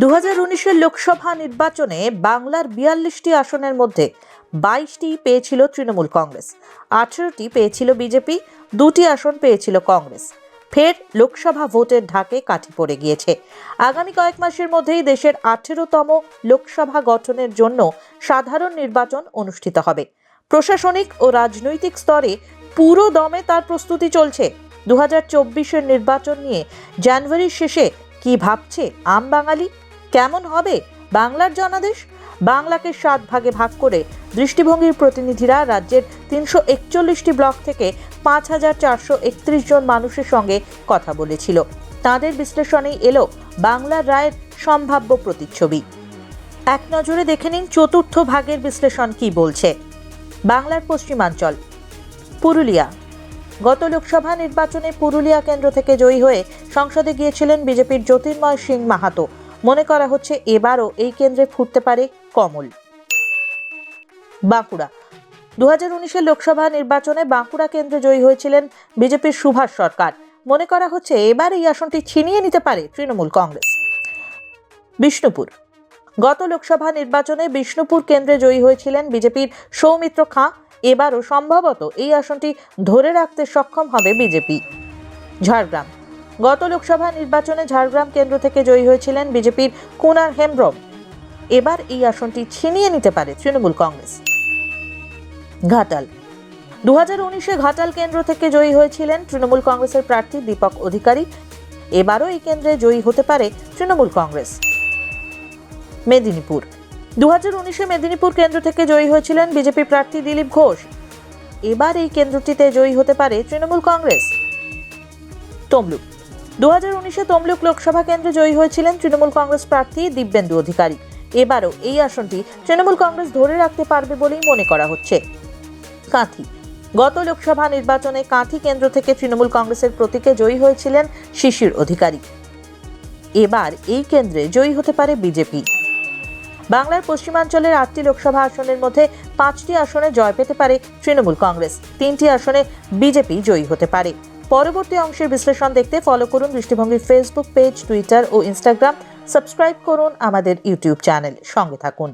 দু হাজার লোকসভা নির্বাচনে বাংলার বিয়াল্লিশটি আসনের মধ্যে বাইশটি পেয়েছিল তৃণমূল কংগ্রেস, আঠেরোটি পেয়েছিল বিজেপি, দুটি আসন পেয়েছিল কংগ্রেস। ফের লোকসভা ভোটের ঢাকে কাঠি পড়ে গিয়েছে। আগামী কয়েক মাসের মধ্যেই দেশের আঠেরোতম লোকসভা গঠনের জন্য সাধারণ নির্বাচন অনুষ্ঠিত হবে। প্রশাসনিক ও রাজনৈতিক স্তরে পুরো দমে তার প্রস্তুতি চলছে। দু হাজার নির্বাচন নিয়ে জানুয়ারির শেষে কি ভাবছে আম বাঙালি? কেমন হবে বাংলার জনাদেশ? বাংলাকে সাত ভাগে ভাগ করে দৃষ্টিভঙ্গির প্রতিনিধিরা রাজ্যের তিনশো একচল্লিশটি ব্লক থেকে পাঁচ হাজার চারশো একত্রিশ জন মানুষের সঙ্গে কথা বলেছিল। তাদের বিশ্লেষণেই এলো বাংলার রায়ের সম্ভাব্য প্রতিচ্ছবি। এক নজরে দেখে নিন চতুর্থ ভাগের বিশ্লেষণ কি বলছে। বাংলার পশ্চিমাঞ্চল, পুরুলিয়া। গত লোকসভা নির্বাচনে পুরুলিয়া কেন্দ্র থেকে জয়ী হয়ে সংসদে গিয়েছিলেন বিজেপির জ্যোতির্ময় সিং মাহাতো। মনে করা হচ্ছে এবারও এই কেন্দ্রে ফুটতে পারে কমল। বাঁকুড়া। দু হাজার উনিশের লোকসভা নির্বাচনে বাঁকুড়া কেন্দ্রে জয়ী হয়েছিলেন বিজেপির সুভাষ সরকার। মনে করা হচ্ছে এবার এই আসনটি ছিনিয়ে নিতে পারে তৃণমূল কংগ্রেস। বিষ্ণুপুর। গত লোকসভা নির্বাচনে বিষ্ণুপুর কেন্দ্রে জয়ী হয়েছিলেন বিজেপির সৌমিত্র খাঁ। এবারও সম্ভবত এই আসনটি ধরে রাখতে সক্ষম হবে বিজেপি। ঝাড়গ্রাম। গত লোকসভা নির্বাচনে ঝাড়গ্রাম কেন্দ্র থেকে জয়ী হয়েছিলেন বিজেপির কুনার হেমব্রম। এবার এই আসনটি ছিনিয়ে নিতে পারে তৃণমূল কংগ্রেস। ঘাটাল। দু হাজার উনিশে ঘাটাল কেন্দ্র থেকে জয়ী হয়েছিলেন তৃণমূল কংগ্রেসের প্রার্থী দীপক অধিকারী। এবারও এই কেন্দ্রে জয়ী হতে পারে তৃণমূল কংগ্রেস। মেদিনীপুর। দু হাজার উনিশে মেদিনীপুর কেন্দ্র থেকে জয়ী হয়েছিলেন বিজেপি প্রার্থী দিলীপ ঘোষ। এবার এই কেন্দ্রটিতে জয়ী হতে পারে তৃণমূল কংগ্রেস। তমলুক। দু হাজার উনিশে তমলুক লোকসভা কেন্দ্রে জয়ী হয়েছিলেন তৃণমূল কংগ্রেস প্রার্থী দিব্যেন্দু অধিকারী। এবারও এই আসনটি তৃণমূল কংগ্রেস ধরে রাখতে পারবে বলেই মনে করা হচ্ছে। কাঁথি। গত লোকসভা নির্বাচনে কাঁথি কেন্দ্র থেকে তৃণমূল কংগ্রেসের প্রতীকে জয়ী হয়েছিলেন শিশির অধিকারী। এবার এই কেন্দ্রে জয়ী হতে পারে বিজেপি। বাংলার পশ্চিমাঞ্চলের আটটি লোকসভা আসনের মধ্যে পাঁচটি আসনে জয় পেতে পারে তৃণমূল কংগ্রেস। তিনটি আসনে বিজেপি জয়ী হতে পারে। পরবর্তী অংশের বিশ্লেষণ দেখতে ফলো করুন দৃষ্টিভঙ্গির ফেসবুক পেজ টুইটার ও ইনস্টাগ্রাম সাবস্ক্রাইব করুন আমাদের ইউটিউব চ্যানেল সঙ্গে থাকুন।